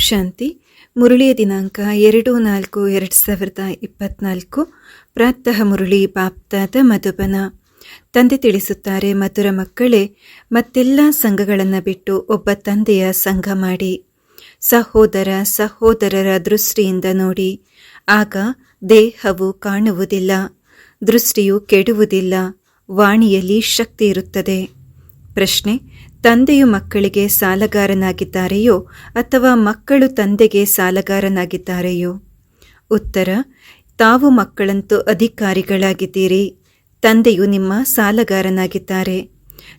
ಶಾಂತಿ. ಮುರುಳಿಯ ದಿನಾಂಕ ಎರಡು, ನಾಲ್ಕು, ಎರಡು ಸಾವಿರದ ಇಪ್ಪತ್ನಾಲ್ಕು. ಪ್ರಾತಃ ಮುರಳಿ, ಬಾಪ್ತಾದ ಮಧುಬನ. ತಂದೆ ತಿಳಿಸುತ್ತಾರೆ, ಮಧುರ ಮಕ್ಕಳೇ, ಮತ್ತೆಲ್ಲ ಸಂಘಗಳನ್ನು ಬಿಟ್ಟು ಒಬ್ಬ ತಂದೆಯ ಸಂಘ ಮಾಡಿ. ಸಹೋದರ, ಸಹೋದರರ ದೃಷ್ಟಿಯಿಂದ ನೋಡಿ. ಆಗ ದೇಹವು ಕಾಣುವುದಿಲ್ಲ, ದೃಷ್ಟಿಯು ಕೆಡುವುದಿಲ್ಲ, ವಾಣಿಯಲ್ಲಿ ಶಕ್ತಿ ಇರುತ್ತದೆ. ಪ್ರಶ್ನೆ, ತಂದೆಯು ಮಕ್ಕಳಿಗೆ ಸಾಲಗಾರನಾಗಿದ್ದಾರೆಯೋ ಅಥವಾ ಮಕ್ಕಳು ತಂದೆಗೆ ಸಾಲಗಾರನಾಗಿದ್ದಾರೆಯೋ? ಉತ್ತರ, ತಾವು ಮಕ್ಕಳಂತೂ ಅಧಿಕಾರಿಗಳಾಗಿದ್ದೀರಿ. ತಂದೆಯು ನಿಮ್ಮ ಸಾಲಗಾರನಾಗಿದ್ದಾರೆ.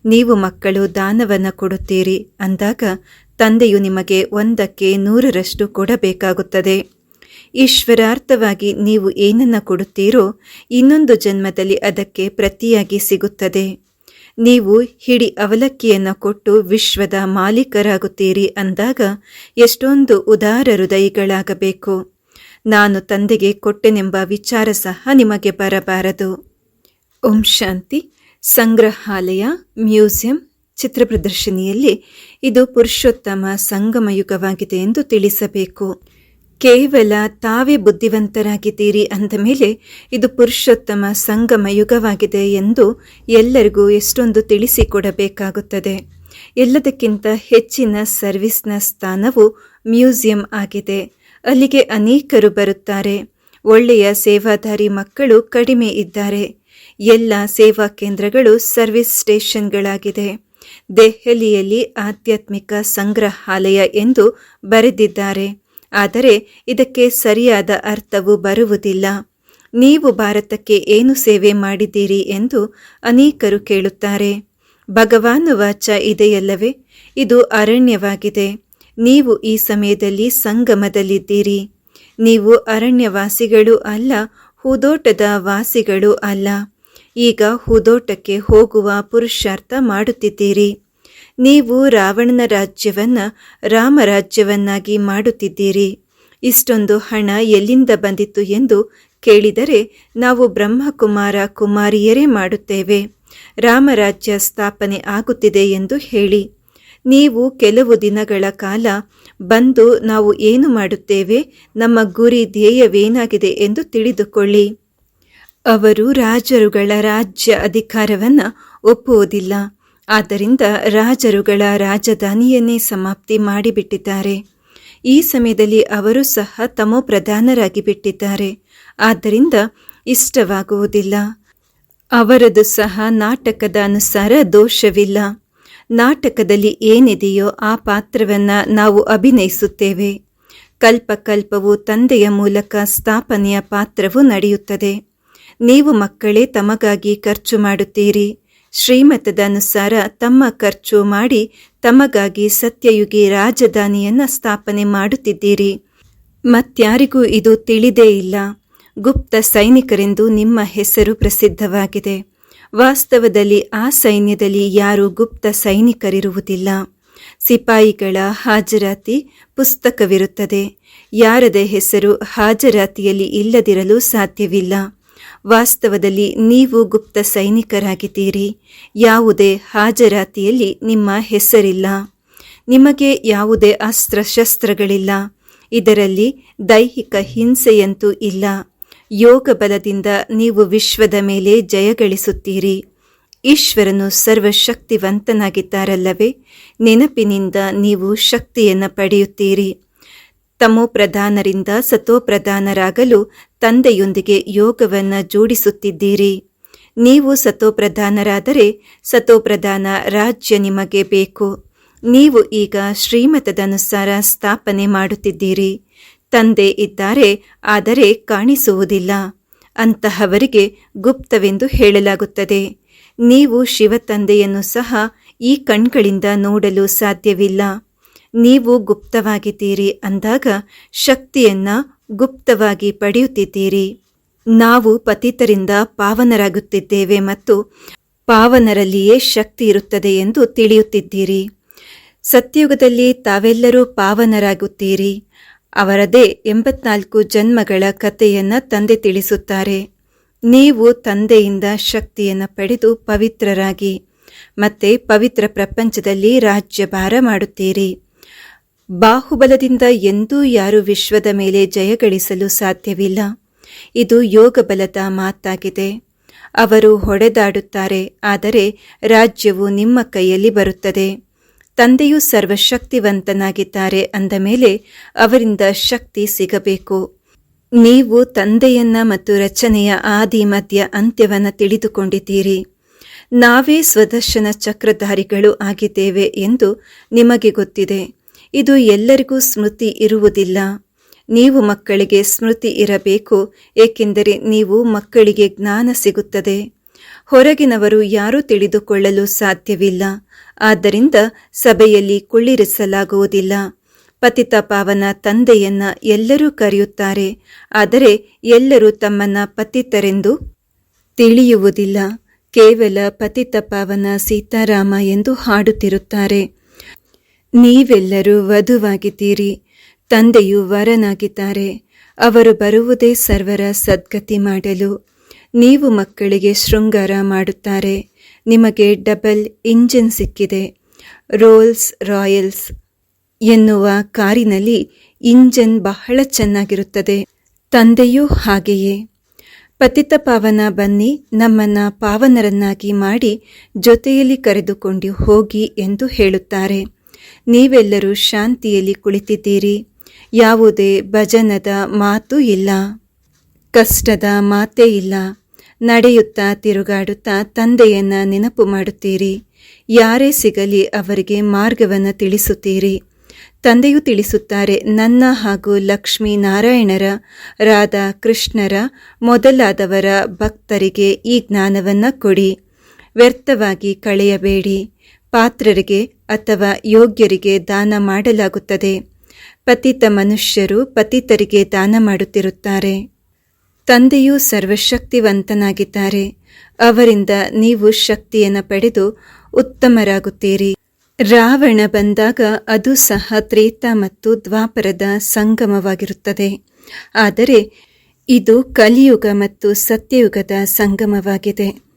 ನೀವು ಮಕ್ಕಳು ದಾನವನ್ನು ಕೊಡುತ್ತೀರಿ ಅಂದಾಗ ತಂದೆಯು ನಿಮಗೆ ಒಂದಕ್ಕೆ ನೂರರಷ್ಟು ಕೊಡಬೇಕಾಗುತ್ತದೆ. ಈಶ್ವರಾರ್ಥವಾಗಿ ನೀವು ಏನನ್ನ ಕೊಡುತ್ತೀರೋ ಇನ್ನೊಂದು ಜನ್ಮದಲ್ಲಿ ಅದಕ್ಕೆ ಪ್ರತಿಯಾಗಿ ಸಿಗುತ್ತದೆ. ನೀವು ಹಿಡಿ ಅವಲಕ್ಕಿಯನ್ನು ಕೊಟ್ಟು ವಿಶ್ವದ ಮಾಲೀಕರಾಗುತ್ತೀರಿ ಅಂದಾಗ ಎಷ್ಟೊಂದು ಉದಾರ ಹೃದಯಿಗಳಾಗಬೇಕು. ನಾನು ತಂದೆಗೆ ಕೊಟ್ಟೆನೆಂಬ ವಿಚಾರ ಸಹ ನಿಮಗೆ ಬರಬಾರದು. ಓಂ ಶಾಂತಿ. ಸಂಗ್ರಹಾಲಯ, ಮ್ಯೂಸಿಯಂ ಚಿತ್ರ ಪ್ರದರ್ಶನಿಯಲ್ಲಿ ಇದು ಪುರುಷೋತ್ತಮ ಸಂಗಮಯುಗವಾಗಿದೆ ಎಂದು ತಿಳಿಸಬೇಕು. ಕೇವಲ ತಾವೇ ಬುದ್ಧಿವಂತರಾಗಿದ್ದೀರಿ ಅಂದ ಮೇಲೆ ಇದು ಪುರುಷೋತ್ತಮ ಸಂಗಮ ಯುಗವಾಗಿದೆ ಎಂದು ಎಲ್ಲರಿಗೂ ಎಷ್ಟೊಂದು ತಿಳಿಸಿಕೊಡಬೇಕಾಗುತ್ತದೆ. ಎಲ್ಲದಕ್ಕಿಂತ ಹೆಚ್ಚಿನ ಸರ್ವಿಸ್ನ ಸ್ಥಾನವು ಮ್ಯೂಸಿಯಂ ಆಗಿದೆ. ಅಲ್ಲಿಗೆ ಅನೇಕರು ಬರುತ್ತಾರೆ. ಒಳ್ಳೆಯ ಸೇವಾದಾರಿ ಮಕ್ಕಳು ಕಡಿಮೆ ಇದ್ದಾರೆ. ಎಲ್ಲ ಸೇವಾ ಕೇಂದ್ರಗಳು ಸರ್ವಿಸ್ ಸ್ಟೇಷನ್ಗಳಾಗಿದೆ. ದೆಹಲಿಯಲ್ಲಿ ಆಧ್ಯಾತ್ಮಿಕ ಸಂಗ್ರಹಾಲಯ ಎಂದು ಬರೆದಿದ್ದಾರೆ. ಆದರೆ ಇದಕ್ಕೆ ಸರಿಯಾದ ಅರ್ಥವು ಬರುವುದಿಲ್ಲ. ನೀವು ಭಾರತಕ್ಕೆ ಏನು ಸೇವೆ ಮಾಡಿದ್ದೀರಿ ಎಂದು ಅನೇಕರು ಕೇಳುತ್ತಾರೆ. ಭಗವಾನ್ ವಾಚ ಇದೆಯಲ್ಲವೇ? ಇದು ಅರಣ್ಯವಾಗಿದೆ. ನೀವು ಈ ಸಮಯದಲ್ಲಿ ಸಂಗಮದಲ್ಲಿದ್ದೀರಿ. ನೀವು ಅರಣ್ಯವಾಸಿಗಳು ಅಲ್ಲ, ಹೂದೋಟದ ವಾಸಿಗಳು ಅಲ್ಲ. ಈಗ ಹೂದೋಟಕ್ಕೆ ಹೋಗುವ ಪುರುಷಾರ್ಥ ಮಾಡುತ್ತಿದ್ದೀರಿ. ನೀವು ರಾವಣನ ರಾಜ್ಯವನ್ನ ರಾಮರಾಜ್ಯವನ್ನಾಗಿ ಮಾಡುತ್ತಿದ್ದೀರಿ. ಇಷ್ಟೊಂದು ಹಣ ಎಲ್ಲಿಂದ ಬಂದಿತ್ತು ಎಂದು ಕೇಳಿದರೆ ನಾವು ಬ್ರಹ್ಮಕುಮಾರ ಕುಮಾರಿಯರೇ ಮಾಡುತ್ತೇವೆ. ರಾಮರಾಜ್ಯ ಸ್ಥಾಪನೆ ಆಗುತ್ತಿದೆ ಎಂದು ಹೇಳಿ. ನೀವು ಕೆಲವು ದಿನಗಳ ಕಾಲ ಬಂದು ನಾವು ಏನು ಮಾಡುತ್ತೇವೆ? ನಮ್ಮ ಗುರಿ ಧ್ಯೇಯವೇನಾಗಿದೆ ಎಂದು ತಿಳಿದುಕೊಳ್ಳಿ. ಅವರು ರಾಜರುಗಳ ರಾಜ್ಯ ಅಧಿಕಾರವನ್ನು ಒಪ್ಪುವುದಿಲ್ಲ. ಆದ್ದರಿಂದ ರಾಜರುಗಳ ರಾಜಧಾನಿಯನ್ನೇ ಸಮಾಪ್ತಿ ಮಾಡಿಬಿಟ್ಟಿದ್ದಾರೆ. ಈ ಸಮಯದಲ್ಲಿ ಅವರು ಸಹ ತಮೋ ಪ್ರಧಾನರಾಗಿ ಬಿಟ್ಟಿದ್ದಾರೆ ಆದ್ದರಿಂದ ಇಷ್ಟವಾಗುವುದಿಲ್ಲ. ಅವರದು ಸಹ ನಾಟಕದ ಅನುಸಾರ ದೋಷವಿಲ್ಲ. ನಾಟಕದಲ್ಲಿ ಏನಿದೆಯೋ ಆ ಪಾತ್ರವನ್ನು ನಾವು ಅಭಿನಯಿಸುತ್ತೇವೆ. ಕಲ್ಪಕಲ್ಪವು ತಂದೆಯ ಮೂಲಕ ಸ್ಥಾಪನೆಯ ಪಾತ್ರವು ನಡೆಯುತ್ತದೆ. ನೀವು ಮಕ್ಕಳೇ ತಮಗಾಗಿ ಖರ್ಚು ಮಾಡುತ್ತೀರಿ. ಶ್ರೀಮತದ ಅನುಸಾರ ತಮ್ಮ ಖರ್ಚು ಮಾಡಿ ತಮಗಾಗಿ ಸತ್ಯಯುಗಿ ರಾಜಧಾನಿಯನ್ನು ಸ್ಥಾಪನೆ ಮಾಡುತ್ತಿದ್ದೀರಿ. ಮತ್ಯಾರಿಗೂ ಇದು ತಿಳಿದೇ ಇಲ್ಲ. ಗುಪ್ತ ಸೈನಿಕರೆಂದು ನಿಮ್ಮ ಹೆಸರು ಪ್ರಸಿದ್ಧವಾಗಿದೆ. ವಾಸ್ತವದಲ್ಲಿ ಆ ಸೈನ್ಯದಲ್ಲಿ ಯಾರು ಗುಪ್ತ ಸೈನಿಕರಿರುವುದಿಲ್ಲ. ಸಿಪಾಯಿಗಳ ಹಾಜರಾತಿ ಪುಸ್ತಕವಿರುತ್ತದೆ. ಯಾರದ ಹೆಸರು ಹಾಜರಾತಿಯಲ್ಲಿ ಇಲ್ಲದಿರಲು ಸಾಧ್ಯವಿಲ್ಲ. ವಾಸ್ತವದಲ್ಲಿ ನೀವು ಗುಪ್ತ ಸೈನಿಕರಾಗಿದ್ದೀರಿ. ಯಾವುದೇ ಹಾಜರಾತಿಯಲ್ಲಿ ನಿಮ್ಮ ಹೆಸರಿಲ್ಲ. ನಿಮಗೆ ಯಾವುದೇ ಅಸ್ತ್ರಶಸ್ತ್ರಗಳಿಲ್ಲ. ಇದರಲ್ಲಿ ದೈಹಿಕ ಹಿಂಸೆಯಂತೂ ಇಲ್ಲ. ಯೋಗ ಬಲದಿಂದ ನೀವು ವಿಶ್ವದ ಮೇಲೆ ಜಯಗಳಿಸುತ್ತೀರಿ ಈಶ್ವರನು ಸರ್ವಶಕ್ತಿವಂತನಾಗಿದ್ದಾರಲ್ಲವೇ. ನೆನಪಿನಿಂದ ನೀವು ಶಕ್ತಿಯನ್ನು ಪಡೆಯುತ್ತೀರಿ. ತಮೋ ಪ್ರಧಾನರಿಂದ ಸತೋಪ್ರಧಾನರಾಗಲು ತಂದೆಯೊಂದಿಗೆ ಯೋಗವನ್ನು ಜೋಡಿಸುತ್ತಿದ್ದೀರಿ. ನೀವು ಸತೋಪ್ರಧಾನರಾದರೆ ಸತೋಪ್ರಧಾನ ರಾಜ್ಯ ನಿಮಗೆ ಬೇಕು. ನೀವು ಈಗ ಶ್ರೀಮತದನುಸಾರ ಸ್ಥಾಪನೆ ಮಾಡುತ್ತಿದ್ದೀರಿ. ತಂದೆ ಇದ್ದಾರೆ, ಆದರೆ ಕಾಣಿಸುವುದಿಲ್ಲ. ಅಂತಹವರಿಗೆ ಗುಪ್ತವೆಂದು ಹೇಳಲಾಗುತ್ತದೆ. ನೀವು ಶಿವ ತಂದೆಯನ್ನು ಸಹ ಈ ಕಣ್ಗಳಿಂದ ನೋಡಲು ಸಾಧ್ಯವಿಲ್ಲ. ನೀವು ಗುಪ್ತವಾಗಿದ್ದೀರಿ ಅಂದಾಗ ಶಕ್ತಿಯನ್ನ ಗುಪ್ತವಾಗಿ ಪಡೆಯುತ್ತಿದ್ದೀರಿ. ನಾವು ಪತಿತರಿಂದ ಪಾವನರಾಗುತ್ತಿದ್ದೇವೆ ಮತ್ತು ಪಾವನರಲ್ಲಿಯೇ ಶಕ್ತಿ ಇರುತ್ತದೆ ಎಂದು ತಿಳಿಯುತ್ತಿದ್ದೀರಿ. ಸತ್ಯುಗದಲ್ಲಿ ತಾವೆಲ್ಲರೂ ಪಾವನರಾಗುತ್ತೀರಿ. ಅವರದೇ ಎಂಬತ್ನಾಲ್ಕು ಜನ್ಮಗಳ ಕಥೆಯನ್ನು ತಂದೆ ತಿಳಿಸುತ್ತಾರೆ. ನೀವು ತಂದೆಯಿಂದ ಶಕ್ತಿಯನ್ನು ಪಡೆದು ಪವಿತ್ರರಾಗಿ ಮತ್ತೆ ಪವಿತ್ರ ಪ್ರಪಂಚದಲ್ಲಿ ರಾಜ್ಯಭಾರ ಮಾಡುತ್ತೀರಿ. ಬಾಹುಬಲದಿಂದ ಎಂದೂ ಯಾರು ವಿಶ್ವದ ಮೇಲೆ ಜಯಗಳಿಸಲು ಸಾಧ್ಯವಿಲ್ಲ. ಇದು ಯೋಗ ಬಲದ ಮಾತಾಗಿದೆ. ಅವರು ಹೊಡೆದಾಡುತ್ತಾರೆ, ಆದರೆ ರಾಜ್ಯವು ನಿಮ್ಮ ಕೈಯಲ್ಲಿ ಬರುತ್ತದೆ. ತಂದೆಯು ಸರ್ವಶಕ್ತಿವಂತನಾಗಿದ್ದಾರೆ ಅಂದ ಮೇಲೆ ಅವರಿಂದ ಶಕ್ತಿ ಸಿಗಬೇಕು. ನೀವು ತಂದೆಯನ್ನ ಮತ್ತು ರಚನೆಯ ಆದಿ, ಮಧ್ಯ, ಅಂತ್ಯವನ್ನು ತಿಳಿದುಕೊಂಡಿದ್ದೀರಿ. ನಾವೇ ಸ್ವದರ್ಶನ ಚಕ್ರಧಾರಿಗಳು ಆಗಿದ್ದೇವೆ ಎಂದು ನಿಮಗೆ ಗೊತ್ತಿದೆ. ಇದು ಎಲ್ಲರಿಗೂ ಸ್ಮೃತಿ ಇರುವುದಿಲ್ಲ. ನೀವು ಮಕ್ಕಳಿಗೆ ಸ್ಮೃತಿ ಇರಬೇಕು, ಏಕೆಂದರೆ ನೀವು ಮಕ್ಕಳಿಗೆ ಜ್ಞಾನ ಸಿಗುತ್ತದೆ. ಹೊರಗಿನವರು ಯಾರೂ ತಿಳಿದುಕೊಳ್ಳಲು ಸಾಧ್ಯವಿಲ್ಲ. ಆದ್ದರಿಂದ ಸಭೆಯಲ್ಲಿ ಕುಳ್ಳಿರಿಸಲಾಗುವುದಿಲ್ಲ. ಪತಿತ ಪಾವನ ತಂದೆಯನ್ನ ಎಲ್ಲರೂ ಕರೆಯುತ್ತಾರೆ, ಆದರೆ ಎಲ್ಲರೂ ತಮ್ಮನ್ನ ಪತಿತರೆಂದು ತಿಳಿಯುವುದಿಲ್ಲ. ಕೇವಲ ಪತಿತ ಪಾವನ ಸೀತಾರಾಮ ಎಂದು ಹಾಡುತ್ತಿರುತ್ತಾರೆ. ನೀವೆಲ್ಲರೂ ವಧುವಾಗಿದ್ದೀರಿ, ತಂದೆಯು ವರನಾಗಿದ್ದಾರೆ, ಅವರು ಬರುವುದೇ ಸರ್ವರ ಸದ್ಗತಿ ಮಾಡಲು. ನೀವು ಮಕ್ಕಳಿಗೆ ಶೃಂಗಾರ ಮಾಡುತ್ತಾರೆ, ನಿಮಗೆ ಡಬಲ್ ಇಂಜಿನ್ ಸಿಕ್ಕಿದೆ. ರೋಲ್ಸ್ ರಾಯಲ್ಸ್ ಎನ್ನುವ ಕಾರಿನಲ್ಲಿ ಇಂಜನ್ ಬಹಳ ಚೆನ್ನಾಗಿರುತ್ತದೆ, ತಂದೆಯೂ ಹಾಗೆಯೇ. ಪತಿತ ಪಾವನ ಬನ್ನಿ, ನಮ್ಮನ್ನ ಪಾವನರನ್ನಾಗಿ ಮಾಡಿ ಜೊತೆಯಲ್ಲಿ ಕರೆದುಕೊಂಡು ಹೋಗಿ ಎಂದು ಹೇಳುತ್ತಾರೆ. ನೀವೆಲ್ಲರೂ ಶಾಂತಿಯಲ್ಲಿ ಕುಳಿತಿದ್ದೀರಿ. ಯಾವುದೇ ಭಜನದ ಮಾತು ಇಲ್ಲ. ಕಷ್ಟದ ಮಾತೇ ಇಲ್ಲ. ನಡೆಯುತ್ತಾ ತಿರುಗಾಡುತ್ತಾ ತಂದೆಯನ್ನ ನೆನಪು ಮಾಡುತ್ತೀರಿ. ಯಾರೇ ಸಿಗಲಿ ಅವರಿಗೆ ಮಾರ್ಗವನ್ನು ತಿಳಿಸುತ್ತೀರಿ. ತಂದೆಯು ತಿಳಿಸುತ್ತಾರೆ, ನನ್ನ ಹಾಗೂ ಲಕ್ಷ್ಮೀ ನಾರಾಯಣರ ರಾಧಾ ಕೃಷ್ಣರ ಮೊದಲಾದವರ ಭಕ್ತರಿಗೆ ಈ ಜ್ಞಾನವನ್ನು ಕೊಡಿ. ವ್ಯರ್ಥವಾಗಿ ಕಳೆಯಬೇಡಿ. ಪಾತ್ರರಿಗೆ ಅಥವಾ ಯೋಗ್ಯರಿಗೆ ದಾನ ಮಾಡಲಾಗುತ್ತದೆ. ಪತಿತ ಮನುಷ್ಯರು ಪತಿತರಿಗೆ ದಾನ ಮಾಡುತ್ತಿರುತ್ತಾರೆ. ತಂದೆಯು ಸರ್ವಶಕ್ತಿವಂತನಾಗಿದ್ದಾರೆ. ಅವರಿಂದ ನೀವು ಶಕ್ತಿಯನ್ನು ಪಡೆದು ಉತ್ತಮರಾಗುತ್ತೀರಿ. ರಾವಣ ಬಂದಾಗ ಅದು ಸಹ ತ್ರೇತ ಮತ್ತು ದ್ವಾಪರದ ಸಂಗಮವಾಗಿರುತ್ತದೆ. ಆದರೆ ಇದು ಕಲಿಯುಗ ಮತ್ತು ಸತ್ಯಯುಗದ ಸಂಗಮವಾಗಿದೆ.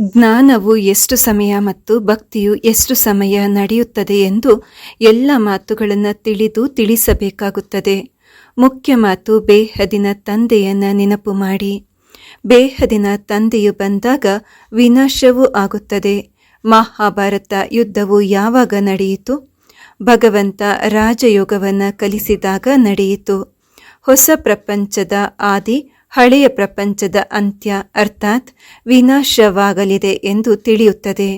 ಜ್ಞಾನವು ಎಷ್ಟು ಸಮಯ ಮತ್ತು ಭಕ್ತಿಯು ಎಷ್ಟು ಸಮಯ ನಡೆಯುತ್ತದೆ ಎಂದು ಎಲ್ಲ ಮಾತುಗಳನ್ನು ತಿಳಿದು ತಿಳಿಸಬೇಕಾಗುತ್ತದೆ. ಮುಖ್ಯ ಮಾತು, ಬೇಹದಿನ ತಂದೆಯನ್ನು ನೆನಪು ಮಾಡಿ. ಬೇಹದಿನ ತಂದೆಯು ಬಂದಾಗ ವಿನಾಶವೂ ಆಗುತ್ತದೆ. ಮಹಾಭಾರತ ಯುದ್ಧವು ಯಾವಾಗ ನಡೆಯಿತು? ಭಗವಂತ ರಾಜಯೋಗವನ್ನು ಕಲಿಸಿದಾಗ ನಡೆಯಿತು. ಹೊಸ ಪ್ರಪಂಚದ ಆದಿ ಹಳೆಯ ಪ್ರಪಂಚದ ಅಂತ್ಯ ಅರ್ಥಾತ್ ವಿನಾಶವಾಗಲಿದೆ ಎಂದು ತಿಳಿಯುತ್ತದೆ.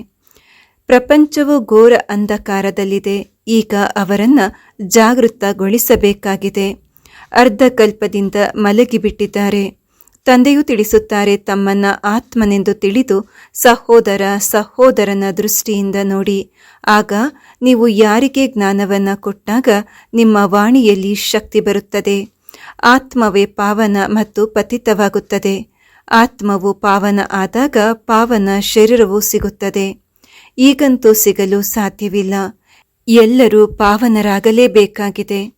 ಪ್ರಪಂಚವು ಘೋರ ಅಂಧಕಾರದಲ್ಲಿದೆ, ಈಗ ಅವರನ್ನು ಜಾಗೃತಗೊಳಿಸಬೇಕಾಗಿದೆ. ಅರ್ಧಕಲ್ಪದಿಂದ ಮಲಗಿಬಿಟ್ಟಿದ್ದಾರೆ. ತಂದೆಯು ತಿಳಿಸುತ್ತಾರೆ, ತಮ್ಮನ್ನ ಆತ್ಮನೆಂದು ತಿಳಿದು ಸಹೋದರ ಸಹೋದರನ ದೃಷ್ಟಿಯಿಂದ ನೋಡಿ. ಆಗ ನೀವು ಯಾರಿಗೆ ಜ್ಞಾನವನ್ನು ಕೊಟ್ಟಾಗ ನಿಮ್ಮ ವಾಣಿಯಲ್ಲಿ ಶಕ್ತಿ ಬರುತ್ತದೆ. ಆತ್ಮವೇ ಪಾವನ ಮತ್ತು ಪತಿತವಾಗುತ್ತದೆ. ಆತ್ಮವು ಪಾವನ ಆದಾಗ ಪಾವನ ಶರೀರವು ಸಿಗುತ್ತದೆ. ಈಗಂತೂ ಸಿಗಲು ಸಾಧ್ಯವಿಲ್ಲ. ಎಲ್ಲರೂ ಪಾವನರಾಗಲೇಬೇಕಾಗಿದೆ.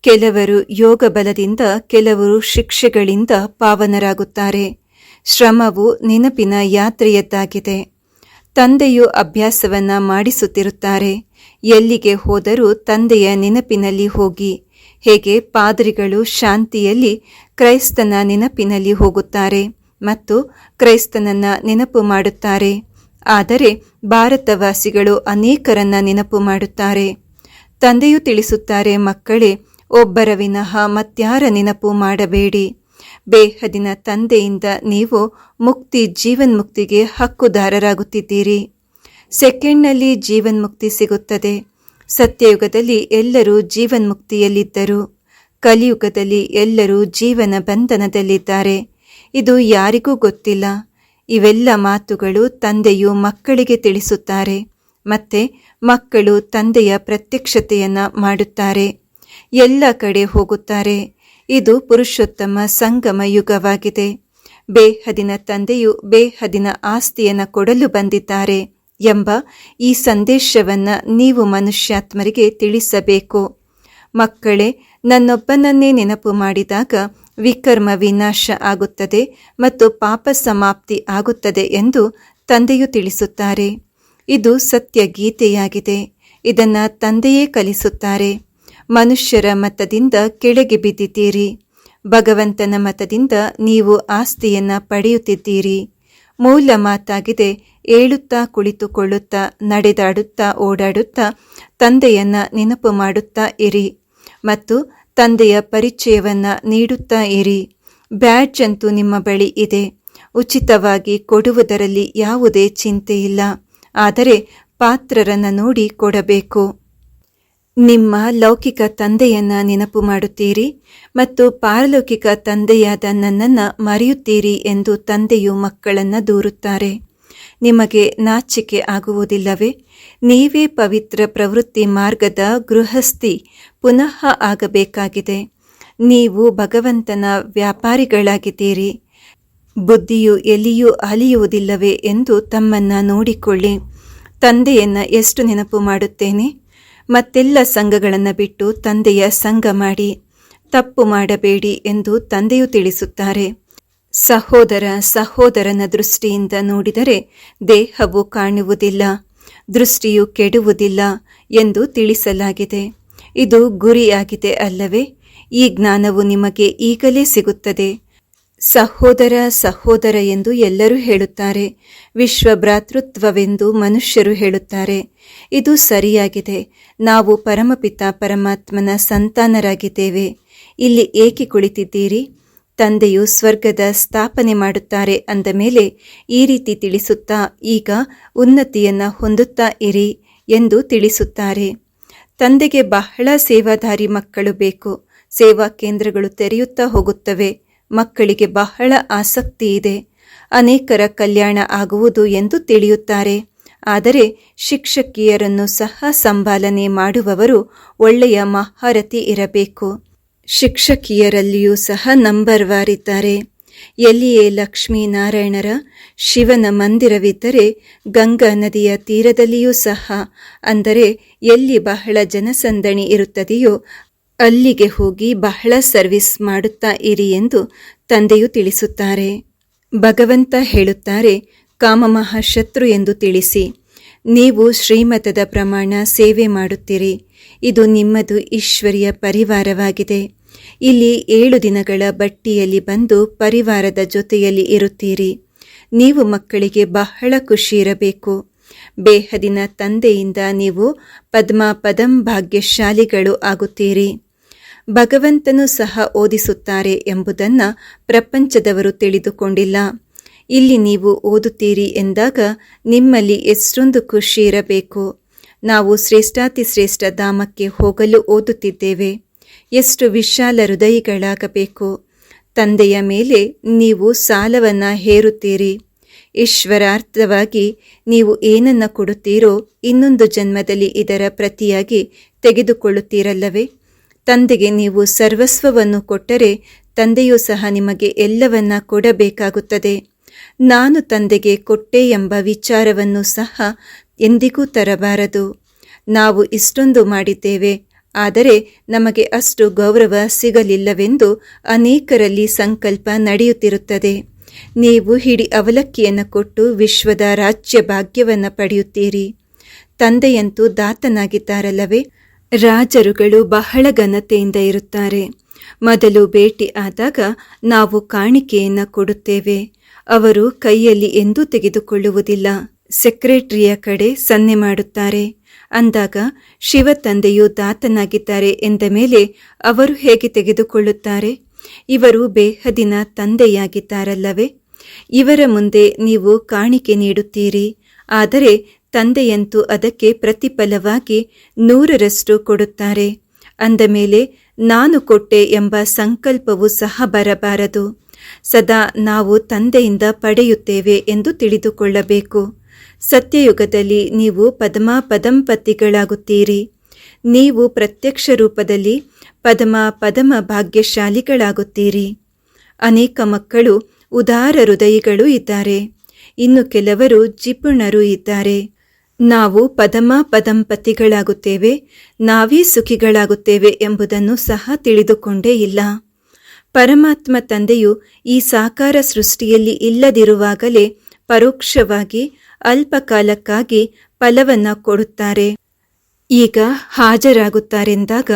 ಕೆಲವರು ಯೋಗ ಬಲದಿಂದ, ಕೆಲವರು ಶಿಕ್ಷೆಗಳಿಂದ ಪಾವನರಾಗುತ್ತಾರೆ. ಶ್ರಮವು ನೆನಪಿನ ಯಾತ್ರೆಯದ್ದಾಗಿದೆ. ತಂದೆಯು ಅಭ್ಯಾಸವನ್ನ ಮಾಡಿಸುತ್ತಿರುತ್ತಾರೆ. ಎಲ್ಲಿಗೆ ಹೋದರೂ ತಂದೆಯ ನೆನಪಿನಲ್ಲಿ ಹೋಗಿ ಹೇಗೆ ಪಾದ್ರಿಗಳು ಶಾಂತಿಯಲ್ಲಿ ಕ್ರೈಸ್ತನ ನೆನಪಿನಲ್ಲಿ ಹೋಗುತ್ತಾರೆ ಮತ್ತು ಕ್ರೈಸ್ತನನ್ನ ನೆನಪು ಮಾಡುತ್ತಾರೆ. ಆದರೆ ಭಾರತವಾಸಿಗಳು ಅನೇಕರನ್ನ ನೆನಪು ಮಾಡುತ್ತಾರೆ. ತಂದೆಯು ತಿಳಿಸುತ್ತಾರೆ, ಮಕ್ಕಳೇ, ಒಬ್ಬರ ವಿನಃ ಮತ್ಯಾರ ನೆನಪು ಮಾಡಬೇಡಿ. ಬೇಹದಿನ ತಂದೆಯಿಂದ ನೀವು ಮುಕ್ತಿ ಜೀವನ್ಮುಕ್ತಿಗೆ ಹಕ್ಕುದಾರರಾಗುತ್ತಿದ್ದೀರಿ. ಸೆಕೆಂಡ್ನಲ್ಲಿ ಜೀವನ್ಮುಕ್ತಿ ಸಿಗುತ್ತದೆ. ಸತ್ಯಯುಗದಲ್ಲಿ ಎಲ್ಲರೂ ಜೀವನ್ಮುಕ್ತಿಯಲ್ಲಿದ್ದರು. ಕಲಿಯುಗದಲ್ಲಿ ಎಲ್ಲರೂ ಜೀವನ ಬಂಧನದಲ್ಲಿದ್ದಾರೆ. ಇದು ಯಾರಿಗೂ ಗೊತ್ತಿಲ್ಲ. ಇವೆಲ್ಲ ಮಾತುಗಳು ತಂದೆಯು ಮಕ್ಕಳಿಗೆ ತಿಳಿಸುತ್ತಾರೆ. ಮತ್ತೆ ಮಕ್ಕಳು ತಂದೆಯ ಪ್ರತ್ಯಕ್ಷತೆಯನ್ನು ಮಾಡುತ್ತಾರೆ. ಎಲ್ಲ ಕಡೆ ಹೋಗುತ್ತಾರೆ. ಇದು ಪುರುಷೋತ್ತಮ ಸಂಗಮ ಯುಗವಾಗಿದೆ. ಬೇಹದಿನ ತಂದೆಯು ಬೇಹದಿನ ಆಸ್ತಿಯನ್ನು ಕೊಡಲು ಬಂದಿದ್ದಾರೆ. ಎಂಬ ಈ ಸಂದೇಶವನ್ನು ನೀವು ಮನುಷ್ಯಾತ್ಮರಿಗೆ ತಿಳಿಸಬೇಕು. ಮಕ್ಕಳೇ, ನನ್ನೊಬ್ಬನನ್ನೇ ನೆನಪು ಮಾಡಿದಾಗ ವಿಕರ್ಮ ವಿನಾಶ ಆಗುತ್ತದೆ ಮತ್ತು ಪಾಪ ಸಮಾಪ್ತಿ ಆಗುತ್ತದೆ ಎಂದು ತಂದೆಯು ತಿಳಿಸುತ್ತಾರೆ. ಇದು ಸತ್ಯ ಗೀತೆಯಾಗಿದೆ. ಇದನ್ನು ತಂದೆಯೇ ಕಲಿಸುತ್ತಾರೆ. ಮನುಷ್ಯರ ಮತದಿಂದ ಕೆಳಗೆ ಬಿದ್ದಿದ್ದೀರಿ. ಭಗವಂತನ ಮತದಿಂದ ನೀವು ಆಸ್ತಿಯನ್ನು ಪಡೆಯುತ್ತಿದ್ದೀರಿ. ಮೂಲ ಮಾತಾಗಿದೆ ಏಳುತ್ತಾ ಕುಳಿತುಕೊಳ್ಳುತ್ತಾ, ನಡೆದಾಡುತ್ತಾ, ಓಡಾಡುತ್ತಾ, ತಂದೆಯನ್ನ ನೆನಪು ಮಾಡುತ್ತಾ ಇರಿ. ಮತ್ತು ತಂದೆಯ ಪರಿಚಯವನ್ನ ನೀಡುತ್ತಾ ಇರಿ. ಬ್ಯಾಡ್ಜ್ ಅಂತೂ ನಿಮ್ಮ ಬಳಿ ಇದೆ. ಉಚಿತವಾಗಿ ಕೊಡುವುದರಲ್ಲಿ ಯಾವುದೇ ಚಿಂತೆ ಇಲ್ಲ ಆದರೆ ಪಾತ್ರರನ್ನು ನೋಡಿ ಕೊಡಬೇಕು. ನಿಮ್ಮ ಲೌಕಿಕ ತಂದೆಯನ್ನ ನೆನಪು ಮಾಡುತ್ತೀರಿ ಮತ್ತು ಪಾರಲೌಕಿಕ ತಂದೆಯಾದ ನನ್ನನ್ನು ಮರೆಯುತ್ತೀರಿ ಎಂದು ತಂದೆಯು ಮಕ್ಕಳನ್ನ ದೂರುತ್ತಾರೆ. ನಿಮಗೆ ನಾಚಿಕೆ ಆಗುವುದಿಲ್ಲವೇ? ನೀವೇ ಪವಿತ್ರ ಪ್ರವೃತ್ತಿ ಮಾರ್ಗದ ಗೃಹಸ್ಥಿ, ಪುನಃ ಆಗಬೇಕಾಗಿದೆ. ನೀವು ಭಗವಂತನ ವ್ಯಾಪಾರಿಗಳಾಗಿದ್ದೀರಿ. ಬುದ್ಧಿಯು ಎಲ್ಲಿಯೂ ಅಲಿಯುವುದಿಲ್ಲವೇ ಎಂದು ತಮ್ಮನ್ನ ನೋಡಿಕೊಳ್ಳಿ. ತಂದೆಯನ್ನ ಎಷ್ಟು ನೆನಪು ಮಾಡುತ್ತೇನೆ? ಮತ್ತೆಲ್ಲ ಸಂಘಗಳನ್ನು ಬಿಟ್ಟು ತಂದೆಯ ಸಂಘ ಮಾಡಿ ತಪ್ಪು ಮಾಡಬೇಡಿ ಎಂದು ತಂದೆಯು ತಿಳಿಸುತ್ತಾರೆ. ಸಹೋದರ ಸಹೋದರನ ದೃಷ್ಟಿಯಿಂದ ನೋಡಿದರೆ ದೇಹವು ಕಾಣುವುದಿಲ್ಲ, ದೃಷ್ಟಿಯು ಕೆಡುವುದಿಲ್ಲ ಎಂದು ತಿಳಿಸಲಾಗಿದೆ. ಇದು ಗುರಿಯಾಗಿದೆ ಅಲ್ಲವೇ? ಈ ಜ್ಞಾನವು ನಿಮಗೆ ಈಗಲೇ ಸಿಗುತ್ತದೆ. ಸಹೋದರ ಸಹೋದರ ಎಂದು ಎಲ್ಲರೂ ಹೇಳುತ್ತಾರೆ. ವಿಶ್ವ ಭ್ರಾತೃತ್ವವೆಂದು ಮನುಷ್ಯರು ಹೇಳುತ್ತಾರೆ. ಇದು ಸರಿಯಾಗಿದೆ. ನಾವು ಪರಮಪಿತ ಪರಮಾತ್ಮನ ಸಂತಾನರಾಗಿದ್ದೇವೆ. ಇಲ್ಲಿ ಏಕೆ ಕುಳಿತಿದ್ದೀರಿ? ತಂದೆಯು ಸ್ವರ್ಗದ ಸ್ಥಾಪನೆ ಮಾಡುತ್ತಾರೆ ಅಂದ ಮೇಲೆ ಈ ರೀತಿ ತಿಳಿಸುತ್ತಾ, ಈಗ ಉನ್ನತಿಯನ್ನು ಹೊಂದುತ್ತಾ ಇರಿ ಎಂದು ತಿಳಿಸುತ್ತಾರೆ. ತಂದೆಗೆ ಬಹಳ ಸೇವಾಧಾರಿ ಮಕ್ಕಳು ಬೇಕು. ಸೇವಾ ಕೇಂದ್ರಗಳು ತೆರೆಯುತ್ತಾ ಹೋಗುತ್ತವೆ. ಮಕ್ಕಳಿಗೆ ಬಹಳ ಆಸಕ್ತಿ ಇದೆ. ಅನೇಕರ ಕಲ್ಯಾಣ ಆಗುವುದು ಎಂದು ತಿಳಿಯುತ್ತಾರೆ. ಆದರೆ ಶಿಕ್ಷಕಿಯರನ್ನು ಸಹ ಸಂಭಾಲನೆ ಮಾಡುವವರು ಒಳ್ಳೆಯ ಮಹಾರತಿ ಇರಬೇಕು. ಶಿಕ್ಷಕಿಯರಲ್ಲಿಯೂ ಸಹ ನಂಬರ್ ವಾರಿದ್ದಾರೆ ಎಲ್ಲಿಯೇ ಲಕ್ಷ್ಮೀನಾರಾಯಣರ ಶಿವನ ಮಂದಿರವಿದ್ದರೆ ಗಂಗಾ ನದಿಯ ತೀರದಲ್ಲಿಯೂ ಸಹ. ಅಂದರೆ ಎಲ್ಲಿ ಬಹಳ ಜನಸಂದಣಿ ಇರುತ್ತದೆಯೋ ಅಲ್ಲಿಗೆ ಹೋಗಿ ಬಹಳ ಸರ್ವಿಸ್ ಮಾಡುತ್ತಾ ಇರಿ ಎಂದು ತಂದೆಯು ತಿಳಿಸುತ್ತಾರೆ. ಭಗವಂತ ಹೇಳುತ್ತಾರೆ, ಕಾಮಮಹಾಶತ್ರು ಎಂದು ತಿಳಿಸಿ. ನೀವು ಶ್ರೀಮತದ ಪ್ರಮಾಣ ಸೇವೆ ಮಾಡುತ್ತೀರಿ. ಇದು ನಿಮ್ಮದು ಈಶ್ವರಿಯ ಪರಿವಾರವಾಗಿದೆ. ಇಲ್ಲಿ ಏಳು ದಿನಗಳ ಬಟ್ಟಿಯಲ್ಲಿ ಬಂದು ಪರಿವಾರದ ಜೊತೆಯಲ್ಲಿ ಇರುತ್ತೀರಿ. ನೀವು ಮಕ್ಕಳಿಗೆ ಬಹಳ ಖುಷಿ ಇರಬೇಕು. ಬೇಹದಿನ ತಂದೆಯಿಂದ ನೀವು ಪದ್ಮ ಪದಂ ಭಾಗ್ಯಶಾಲಿಗಳು ಆಗುತ್ತೀರಿ. ಭಗವಂತನು ಸಹ ಓದಿಸುತ್ತಾರೆ ಎಂಬುದನ್ನು ಪ್ರಪಂಚದವರು ತಿಳಿದುಕೊಂಡಿಲ್ಲ. ಇಲ್ಲಿ ನೀವು ಓದುತ್ತೀರಿ ಎಂದಾಗ ನಿಮ್ಮಲ್ಲಿ ಎಷ್ಟೊಂದು ಖುಷಿ ಇರಬೇಕು. ನಾವು ಶ್ರೇಷ್ಠಾತಿ ಶ್ರೇಷ್ಠ ಧಾಮಕ್ಕೆ ಹೋಗಲು ಓದುತ್ತಿದ್ದೇವೆ. ಎಷ್ಟು ವಿಶಾಲ ಹೃದಯಗಳಾಗಬೇಕು. ತಂದೆಯ ಮೇಲೆ ನೀವು ಸಾಲವನ್ನು ಹೇರುತ್ತೀರಿ. ಈಶ್ವರಾರ್ಥವಾಗಿ ನೀವು ಏನನ್ನ ಕೊಡುತ್ತೀರೋ ಇನ್ನೊಂದು ಜನ್ಮದಲ್ಲಿ ಇದರ ಪ್ರತಿಯಾಗಿ ತೆಗೆದುಕೊಳ್ಳುತ್ತೀರಲ್ಲವೇ? ತಂದೆಗೆ ನೀವು ಸರ್ವಸ್ವವನ್ನು ಕೊಟ್ಟರೆ ತಂದೆಯೂ ಸಹ ನಿಮಗೆ ಎಲ್ಲವನ್ನ ಕೊಡಬೇಕಾಗುತ್ತದೆ. ನಾನು ತಂದೆಗೆ ಕೊಟ್ಟೆ ಎಂಬ ವಿಚಾರವನ್ನು ಸಹ ಎಂದಿಗೂ ತರಬಾರದು. ನಾವು ಇಷ್ಟೊಂದು ಮಾಡಿದ್ದೇವೆ, ಆದರೆ ನಮಗೆ ಅಷ್ಟು ಗೌರವ ಸಿಗಲಿಲ್ಲವೆಂದು ಅನೇಕರಲ್ಲಿ ಸಂಕಲ್ಪ ನಡೆಯುತ್ತಿರುತ್ತದೆ. ನೀವು ಹಿಡಿ ಅವಲಕ್ಕಿಯನ್ನು ಕೊಟ್ಟು ವಿಶ್ವದ ರಾಜ್ಯ ಭಾಗ್ಯವನ್ನು ಪಡೆಯುತ್ತೀರಿ. ತಂದೆಯಂತೂ ದಾತನಾಗಿದ್ದಾರಲ್ಲವೇ ರಾಜರುಗಳು ಬಹಳ ಘನತೆಯಿಂದ ಇರುತ್ತಾರೆ. ಮೊದಲು ಭೇಟಿ ಆದಾಗ ನಾವು ಕಾಣಿಕೆಯನ್ನು ಕೊಡುತ್ತೇವೆ. ಅವರು ಕೈಯಲ್ಲಿ ಎಂದೂ ತೆಗೆದುಕೊಳ್ಳುವುದಿಲ್ಲ. ಸೆಕ್ರೆಟರಿಯ ಕಡೆ ಸನ್ನೆ ಮಾಡುತ್ತಾರೆ. ಅಂದಾಗ ಶಿವ ತಂದೆಯು ದಾತನಾಗಿದ್ದಾರೆ ಎಂದ ಮೇಲೆ ಅವರು ಹೇಗೆ ತೆಗೆದುಕೊಳ್ಳುತ್ತಾರೆ? ಇವರು ಬೇಹದಿನ ತಂದೆಯಾಗಿದ್ದಾರಲ್ಲವೇ? ಇವರ ಮುಂದೆ ನೀವು ಕಾಣಿಕೆ ನೀಡುತ್ತೀರಿ. ಆದರೆ ತಂದೆಯಂತೂ ಅದಕ್ಕೆ ಪ್ರತಿಫಲವಾಗಿ ನೂರರಷ್ಟು ಕೊಡುತ್ತಾರೆ. ಅಂದ ಮೇಲೆ, ನಾನು ಕೊಟ್ಟೆ ಎಂಬ ಸಂಕಲ್ಪವು ಸಹ ಬರಬಾರದು. ಸದಾ ನಾವು ತಂದೆಯಿಂದ ಪಡೆಯುತ್ತೇವೆ ಎಂದು ತಿಳಿದುಕೊಳ್ಳಬೇಕು. ಸತ್ಯಯುಗದಲ್ಲಿ ನೀವು ಪದ್ಮ ಪದಂಪತಿಗಳಾಗುತ್ತೀರಿ ನೀವು ಪ್ರತ್ಯಕ್ಷ ರೂಪದಲ್ಲಿ ಪದ್ಮ ಪದಮ ಭಾಗ್ಯಶಾಲಿಗಳಾಗುತ್ತೀರಿ. ಅನೇಕ ಮಕ್ಕಳು ಉದಾರ ಹೃದಯಿಗಳು ಇದ್ದಾರೆ. ಇನ್ನು ಕೆಲವರು ಜಿಪುಣರು ಇದ್ದಾರೆ. ನಾವು ಪದಮ ಪದಂಪತಿಗಳಾಗುತ್ತೇವೆ, ನಾವೇ ಸುಖಿಗಳಾಗುತ್ತೇವೆ ಎಂಬುದನ್ನು ಸಹ ತಿಳಿದುಕೊಂಡೇ ಇಲ್ಲ. ಪರಮಾತ್ಮ ತಂದೆಯು ಈ ಸಾಕಾರ ಸೃಷ್ಟಿಯಲ್ಲಿ ಇಲ್ಲದಿರುವಾಗಲೇ ಪರೋಕ್ಷವಾಗಿ ಅಲ್ಪಕಾಲಕ್ಕಾಗಿ ಫಲವನ್ನ ಕೊಡುತ್ತಾರೆ. ಈಗ ಹಾಜರಾಗುತ್ತಾರೆಂದಾಗ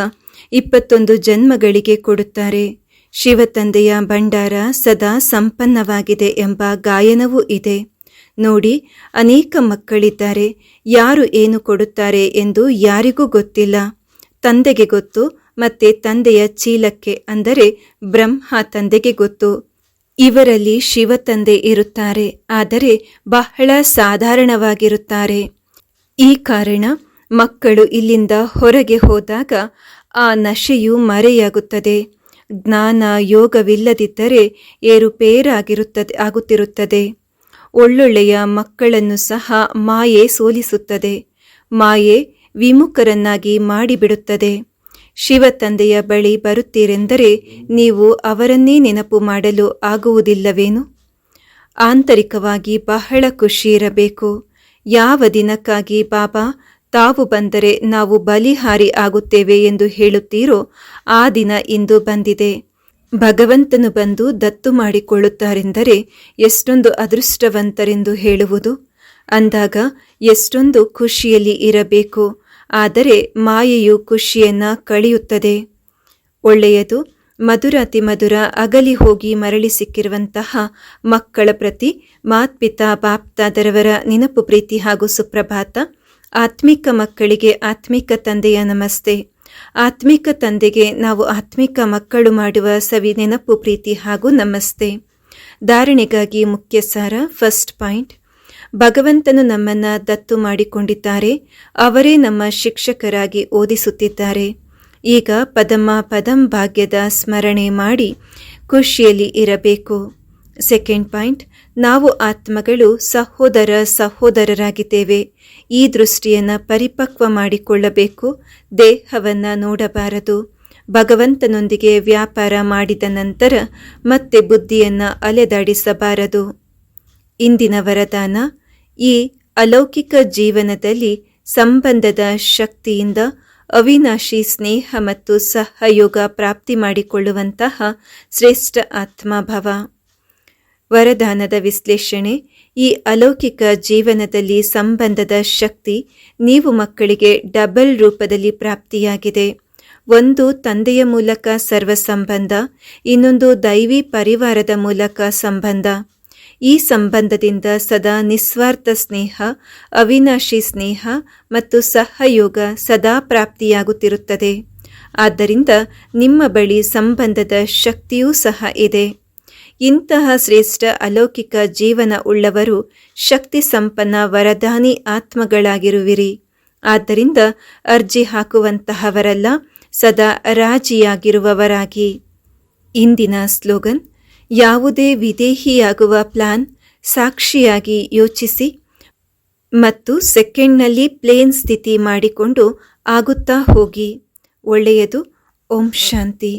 ಇಪ್ಪತ್ತೊಂದು ಜನ್ಮಗಳಿಗೆ ಕೊಡುತ್ತಾರೆ. ಶಿವತಂದೆಯ ಭಂಡಾರ ಸದಾ ಸಂಪನ್ನವಾಗಿದೆ ಎಂಬ ಗಾಯನವೂ ಇದೆ. ನೋಡಿ, ಅನೇಕ ಮಕ್ಕಳಿದ್ದಾರೆ. ಯಾರು ಏನು ಕೊಡುತ್ತಾರೆ ಎಂದು ಯಾರಿಗೂ ಗೊತ್ತಿಲ್ಲ. ತಂದೆಗೆ ಗೊತ್ತು, ಮತ್ತೆ ತಂದೆಯ ಚೀಲಕ್ಕೆ ಅಂದರೆ ಬ್ರಹ್ಮ ತಂದೆಗೆ ಗೊತ್ತು. ಇವರಲ್ಲಿ ಶಿವ ತಂದೆ ಇರುತ್ತಾರೆ, ಆದರೆ ಬಹಳ ಸಾಧಾರಣವಾಗಿರುತ್ತಾರೆ. ಈ ಕಾರಣ ಮಕ್ಕಳು ಇಲ್ಲಿಂದ ಹೊರಗೆ ಹೋದಾಗ ಆ ನಶೆಯು ಮರೆಯಾಗುತ್ತದೆ. ಜ್ಞಾನ ಯೋಗವಿಲ್ಲದಿದ್ದರೆ ಏರುಪೇರಾಗಿರುತ್ತದೆ, ಆಗುತ್ತಿರುತ್ತದೆ. ಒಳ್ಳೊಳ್ಳೆಯ ಮಕ್ಕಳನ್ನು ಸಹ ಮಾಯೆ ಸೋಲಿಸುತ್ತದೆ. ಮಾಯೆ ವಿಮುಖರನ್ನಾಗಿ ಮಾಡಿಬಿಡುತ್ತದೆ. ಶಿವ ತಂದೆಯ ಬಳಿ ಬರುತ್ತೀರೆಂದರೆ ನೀವು ಅವರನ್ನೇ ನೆನಪು ಮಾಡಲು ಆಗುವುದಿಲ್ಲವೇನು? ಆಂತರಿಕವಾಗಿ ಬಹಳ ಖುಷಿ ಇರಬೇಕು. ಯಾವ ದಿನಕ್ಕಾಗಿ ಬಾಬಾ, ತಾವು ಬಂದರೆ ನಾವು ಬಲಿಹಾರಿ ಆಗುತ್ತೇವೆ ಎಂದು ಹೇಳುತ್ತೀರೋ ಆ ದಿನ ಇಂದು ಬಂದಿದೆ. ಭಗವಂತನು ಬಂದು ದತ್ತು ಮಾಡಿಕೊಳ್ಳುತ್ತಾರೆಂದರೆ ಎಷ್ಟೊಂದು ಅದೃಷ್ಟವಂತರೆಂದು ಹೇಳುವುದು? ಅಂದಾಗ ಎಷ್ಟೊಂದು ಖುಷಿಯಲ್ಲಿ ಇರಬೇಕು, ಆದರೆ ಮಾಯೆಯು ಖುಷಿಯನ್ನ ಕಳೆಯುತ್ತದೆ. ಒಳ್ಳೆಯದು, ಮಧುರಾತಿ ಮಧುರ ಅಗಲಿ ಹೋಗಿ ಮರಳಿ ಸಿಕ್ಕಿರುವಂತಹ ಮಕ್ಕಳ ಪ್ರತಿ ಮಾತ್ಪಿತಾ ಬಾಪ್ತಾದರವರ ನೆನಪು ಪ್ರೀತಿ ಹಾಗೂ ಸುಪ್ರಭಾತ. ಆತ್ಮಿಕ ಮಕ್ಕಳಿಗೆ ಆತ್ಮಿಕ ತಂದೆಯ ನಮಸ್ತೆ. ಆತ್ಮಿಕ ತಂದೆಗೆ ನಾವು ಆತ್ಮಿಕ ಮಕ್ಕಳು ಮಾಡುವ ಸವಿ ನೆನಪು, ಪ್ರೀತಿ ಹಾಗೂ ನಮಸ್ತೆ. ಧಾರಣೆಗಾಗಿ ಮುಖ್ಯ ಸಾರ ಫಸ್ಟ್ ಪಾಯಿಂಟ್. ಭಗವಂತನು ನಮ್ಮನ್ನು ದತ್ತು ಮಾಡಿಕೊಂಡಿದ್ದಾರೆ, ಅವರೇ ನಮ್ಮ ಶಿಕ್ಷಕರಾಗಿ ಓದಿಸುತ್ತಿದ್ದಾರೆ. ಈಗ ಪದಮ್ಮ ಪದಂ ಭಾಗ್ಯದ ಸ್ಮರಣೆ ಮಾಡಿ ಖುಷಿಯಲ್ಲಿ ಇರಬೇಕು. Second point. ನಾವು ಆತ್ಮಗಳು ಸಹೋದರ ಸಹೋದರರಾಗಿದ್ದೇವೆ. ಈ ದೃಷ್ಟಿಯನ್ನು ಪರಿಪಕ್ವ ಮಾಡಿಕೊಳ್ಳಬೇಕು. ದೇಹವನ್ನು ನೋಡಬಾರದು. ಭಗವಂತನೊಂದಿಗೆ ವ್ಯಾಪಾರ ಮಾಡಿದ ನಂತರ ಮತ್ತೆ ಬುದ್ಧಿಯನ್ನು ಅಲೆದಾಡಿಸಬಾರದು. ಇಂದಿನ ವರದಾನ, ಈ ಅಲೌಕಿಕ ಜೀವನದಲ್ಲಿ ಸಂಬಂಧದ ಶಕ್ತಿಯಿಂದ ಅವಿನಾಶಿ ಸ್ನೇಹ ಮತ್ತು ಸಹಯೋಗ ಪ್ರಾಪ್ತಿ ಮಾಡಿಕೊಳ್ಳುವಂತಹ ಶ್ರೇಷ್ಠ ಆತ್ಮಭಾವ. ವರದಾನದ ವಿಶ್ಲೇಷಣೆ ಈ ಅಲೌಕಿಕ ಜೀವನದಲ್ಲಿ ಸಂಬಂಧದ ಶಕ್ತಿ ನೀವು ಮಕ್ಕಳಿಗೆ ಡಬಲ್ ರೂಪದಲ್ಲಿ ಪ್ರಾಪ್ತಿಯಾಗಿದೆ. ಒಂದು ತಂದೆಯ ಮೂಲಕ ಸರ್ವ ಸಂಬಂಧ ಇನ್ನೊಂದು ದೈವಿ ಪರಿವಾರದ ಮೂಲಕ ಸಂಬಂಧ. ಈ ಸಂಬಂಧದಿಂದ ಸದಾ ನಿಸ್ವಾರ್ಥ ಸ್ನೇಹ, ಅವಿನಾಶಿ ಸ್ನೇಹ ಮತ್ತು ಸಹಯೋಗ ಸದಾ ಪ್ರಾಪ್ತಿಯಾಗುತ್ತಿರುತ್ತದೆ. ಆದ್ದರಿಂದ ನಿಮ್ಮ ಬಳಿ ಸಂಬಂಧದ ಶಕ್ತಿಯೂ ಸಹ ಇದೆ. ಇಂತಹ ಶ್ರೇಷ್ಠ ಅಲೌಕಿಕ ಜೀವನ ಉಳ್ಳವರು ಶಕ್ತಿ ಸಂಪನ್ನ ವರದಾನಿ ಆತ್ಮಗಳಾಗಿರುವಿರಿ. ಆದ್ದರಿಂದ ಅರ್ಜಿ ಹಾಕುವಂತಹವರಲ್ಲ ಸದಾ ರಾಜಿಯಾಗಿರುವವರಾಗಿ. ಇಂದಿನ ಸ್ಲೋಗನ್, ಯಾವುದೇ ವಿದೇಹಿಯಾಗುವ ಪ್ಲಾನ್ ಸಾಕ್ಷಿಯಾಗಿ ಯೋಚಿಸಿ ಮತ್ತು ಸೆಕೆಂಡ್ನಲ್ಲಿ ಪ್ಲೇನ್ ಸ್ಥಿತಿ ಮಾಡಿಕೊಂಡು ಆಗುತ್ತಾ ಹೋಗಿ. ಒಳ್ಳೆಯದು, ಓಂ ಶಾಂತಿ.